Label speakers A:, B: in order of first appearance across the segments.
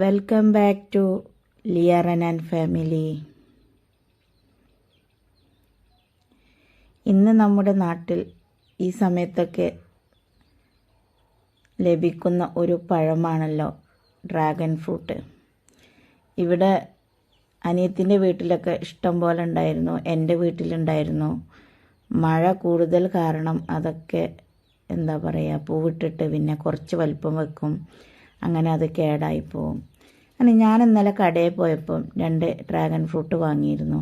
A: Welcome back to ലിയറൻ and family ഇന്ന് നമ്മുടെ നാട്ടിൽ ഈ സമയത്തൊക്കെ ലഭിക്കുന്ന ഒരു പഴമാണല്ലോ ഡ്രാഗൺ ഫ്രൂട്ട് ഇവിടെ അനിയത്തിന്റെ വീട്ടിലൊക്കെ ഇഷ്ടം പോലെ ഉണ്ടായിരുന്നു എന്റെ വീട്ടിലുണ്ടായിരുന്നു. മഴ കൂടുതൽ കാരണം അതൊക്കെ എന്താ പറയുക പൂവിട്ടിട്ട് പിന്നെ കുറച്ച് വലിപ്പം വെക്കും. അങ്ങനെ അത് കേടായി പോവും. അങ്ങനെ ഞാൻ ഇന്നലെ കടയിൽ പോയപ്പം രണ്ട് ഡ്രാഗൺ ഫ്രൂട്ട് വാങ്ങിയിരുന്നു.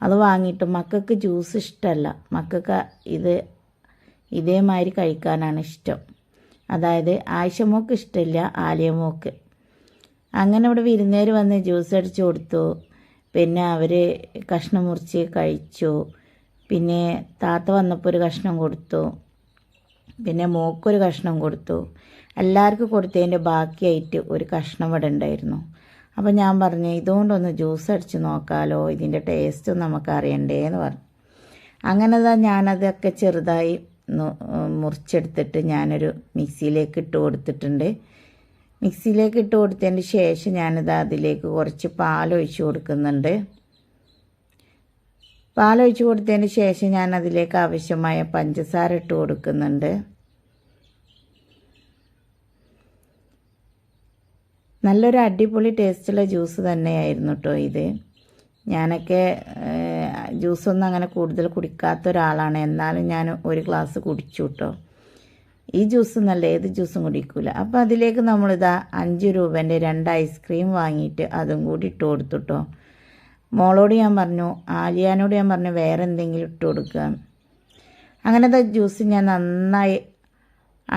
A: അത് വാങ്ങിയിട്ട് മക്കൾക്ക് ജ്യൂസ് ഇഷ്ടമല്ല മക്കൾക്ക് ഇത് ഇതേമാതിരി കഴിക്കാനാണ് ഇഷ്ടം. അതായത് ആയിഷമോക്ക് ഇഷ്ടമില്ല ആലിയമോക്ക്. അങ്ങനെ ഇവിടെ വിരുന്നേർ വന്ന് ജ്യൂസ് അടിച്ച് കൊടുത്തു. പിന്നെ അവർ കഷ്ണം മുറിച്ച് കഴിച്ചു. പിന്നെ താത്ത വന്നപ്പോൾ ഒരു കഷ്ണം കൊടുത്തു. പിന്നെ മോക്കൊരു കഷ്ണം കൊടുത്തു. എല്ലാവർക്കും കൊടുത്തതിന്റെ ബാക്കിയായിട്ട് ഒരു കഷ്ണം ഇവിടെ ഉണ്ടായിരുന്നു. അപ്പോൾ ഞാൻ പറഞ്ഞു ഇതുകൊണ്ടൊന്ന് ജ്യൂസ് അടിച്ച് നോക്കാമല്ലോ ഇതിന്റെ ടേസ്റ്റ് നമുക്ക് അറിയണ്ടേ എന്ന് പറഞ്ഞു. അങ്ങനെ തന്നെ ഞാനതൊക്കെ ചെറുതായി മുറിച്ചെടുത്തിട്ട് ഞാനൊരു മിക്സിയിലേക്ക് ഇട്ട് കൊടുത്തിട്ടുണ്ട്. മിക്സിയിലേക്ക് ഇട്ട് കൊടുത്തതിന് ശേഷം ഞാനിത് അതിലേക്ക് കുറച്ച് പാലൊഴിച്ച് കൊടുക്കുന്നുണ്ട്. പാലൊഴിച്ച് കൊടുത്തതിന് ശേഷം ഞാൻ അതിലേക്ക് ആവശ്യമായ പഞ്ചസാര ഇട്ട് കൊടുക്കുന്നുണ്ട്. നല്ലൊരു അടിപൊളി ടേസ്റ്റുള്ള ജ്യൂസ് തന്നെയായിരുന്നു കേട്ടോ ഇത്. ഞാനൊക്കെ ജ്യൂസൊന്നും അങ്ങനെ കൂടുതൽ കുടിക്കാത്ത ഒരാളാണ്. എന്നാലും ഞാൻ ഒരു ഗ്ലാസ് കുടിച്ചു കേട്ടോ ഈ ജ്യൂസ് നല്ല ഏത് ജ്യൂസും കുടിക്കൂല. അപ്പോൾ അതിലേക്ക് നമ്മളിതാ അഞ്ച് രൂപേന്റെ രണ്ട് ഐസ്ക്രീം വാങ്ങിയിട്ട് അതും കൂടി ഇട്ട് കൊടുത്തു കേട്ടോ മോളോട് ഞാൻ പറഞ്ഞു ആലിയാനോട് ഞാൻ പറഞ്ഞു വേറെ എന്തെങ്കിലും ഇട്ട് കൊടുക്കുക അങ്ങനത്തെ ജ്യൂസ് ഞാൻ നന്നായി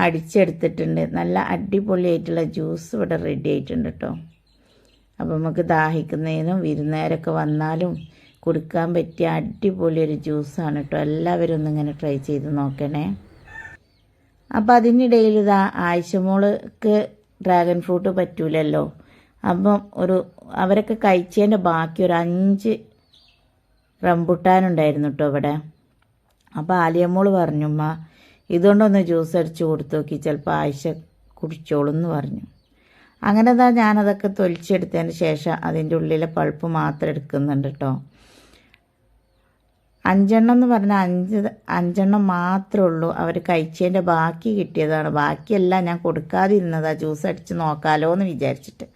A: അടിച്ചെടുത്തിട്ടുണ്ട്. നല്ല അടിപൊളിയായിട്ടുള്ള ജ്യൂസ് ഇവിടെ റെഡി ആയിട്ടുണ്ട് കേട്ടോ അപ്പോൾ നമുക്ക് ദാഹിക്കുന്നതിനും വിരുന്നേരൊക്കെ വന്നാലും കൊടുക്കാൻ പറ്റിയ അടിപൊളി ഒരു ജ്യൂസാണ് കേട്ടോ എല്ലാവരും ഒന്ന് ഇങ്ങനെ ട്രൈ ചെയ്ത് നോക്കണേ. അപ്പം അതിനിടയിൽ ഇതാ ആയിഷമോൾക്ക് ഡ്രാഗൺ ഫ്രൂട്ട് പറ്റൂലല്ലോ. അപ്പം ഒരു അവരൊക്കെ കഴിച്ചതിന്റെ ബാക്കി ഒരു അഞ്ച് റംബുട്ടാനുണ്ടായിരുന്നു കേട്ടോ ഇവിടെ. അപ്പോൾ ആലിയമ്മോൾ പറഞ്ഞു ഉമ്മ ഇതുകൊണ്ടൊന്ന് ജ്യൂസ് അടിച്ച് കൊടുത്തു നോക്കി. ചിലപ്പോൾ ആയിഷ കുടിച്ചോളും എന്ന് പറഞ്ഞു. അങ്ങനെ എന്താ ഞാനതൊക്കെ തൊലിച്ചെടുത്തതിന് ശേഷം അതിന്റെ ഉള്ളിലെ പൾപ്പ് മാത്രം എടുക്കുന്നുണ്ട് കേട്ടോ അഞ്ചെണ്ണം എന്ന് പറഞ്ഞാൽ അഞ്ച് അഞ്ചെണ്ണം മാത്രമേ ഉള്ളൂ. അവർ കഴിച്ചതിന്റെ ബാക്കി കിട്ടിയതാണ്. ബാക്കിയെല്ലാം ഞാൻ കൊടുക്കാതിരുന്നതാണ് ജ്യൂസ് അടിച്ച് നോക്കാലോ എന്ന് വിചാരിച്ചിട്ട്.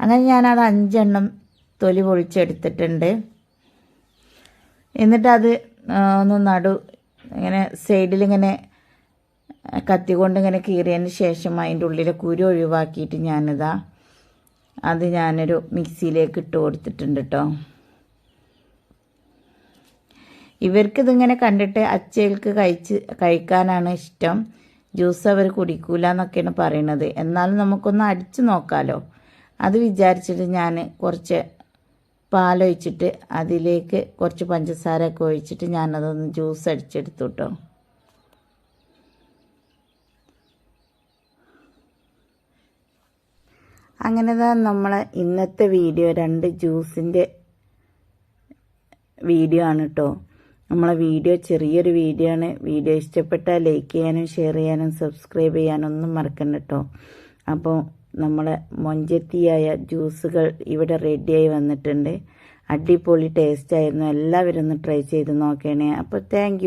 A: അങ്ങനെ ഞാനത് അഞ്ചെണ്ണം തൊലി പൊളിച്ചെടുത്തിട്ടുണ്ട്. എന്നിട്ടത് ഒന്ന് നടു ഇങ്ങനെ സൈഡിലിങ്ങനെ കത്തി കൊണ്ട് ഇങ്ങനെ കീറിയതിന് ശേഷം അതിന്റെ ഉള്ളിലെ കുരു ഒഴിവാക്കിയിട്ട് ഞാനിതാ അത് ഞാനൊരു മിക്സിയിലേക്ക് ഇട്ട് കൊടുത്തിട്ടുണ്ട് കേട്ടോ ഇവർക്കിതിങ്ങനെ കണ്ടിട്ട് അച്ചയിൽക്ക് കഴിച്ച് കഴിക്കാനാണ് ഇഷ്ടം. ജ്യൂസ് അവർ കുടിക്കൂല എന്നൊക്കെയാണ് പറയണത്. എന്നാലും നമുക്കൊന്ന് അടിച്ച് നോക്കാമല്ലോ അത് വിചാരിച്ചിട്ട് ഞാൻ കുറച്ച് പാലൊഴിച്ചിട്ട് അതിലേക്ക് കുറച്ച് പഞ്ചസാരയൊക്കെ ഒഴിച്ചിട്ട് ഞാനതൊന്ന് ജ്യൂസ് അടിച്ചെടുത്തു കേട്ടോ അങ്ങനെ താ നമ്മളെ ഇന്നത്തെ വീഡിയോ രണ്ട് ജ്യൂസിന്റെ വീഡിയോ ആണ് കേട്ടോ നമ്മളെ വീഡിയോ ചെറിയൊരു വീഡിയോ ആണ്. വീഡിയോ ഇഷ്ടപ്പെട്ടാൽ ലൈക്ക് ചെയ്യാനും ഷെയർ ചെയ്യാനും സബ്സ്ക്രൈബ് ചെയ്യാനും ഒന്നും മറക്കണ്ട കേട്ടോ അപ്പോൾ നമ്മളെ മൊഞ്ചത്തിയായ ജ്യൂസുകൾ ഇവിടെ റെഡിയായി വന്നിട്ടുണ്ട്. അടിപൊളി ടേസ്റ്റ് ആയിരുന്നു. എല്ലാവരും ഒന്ന് ട്രൈ ചെയ്ത് നോക്കണേ. അപ്പോൾ താങ്ക്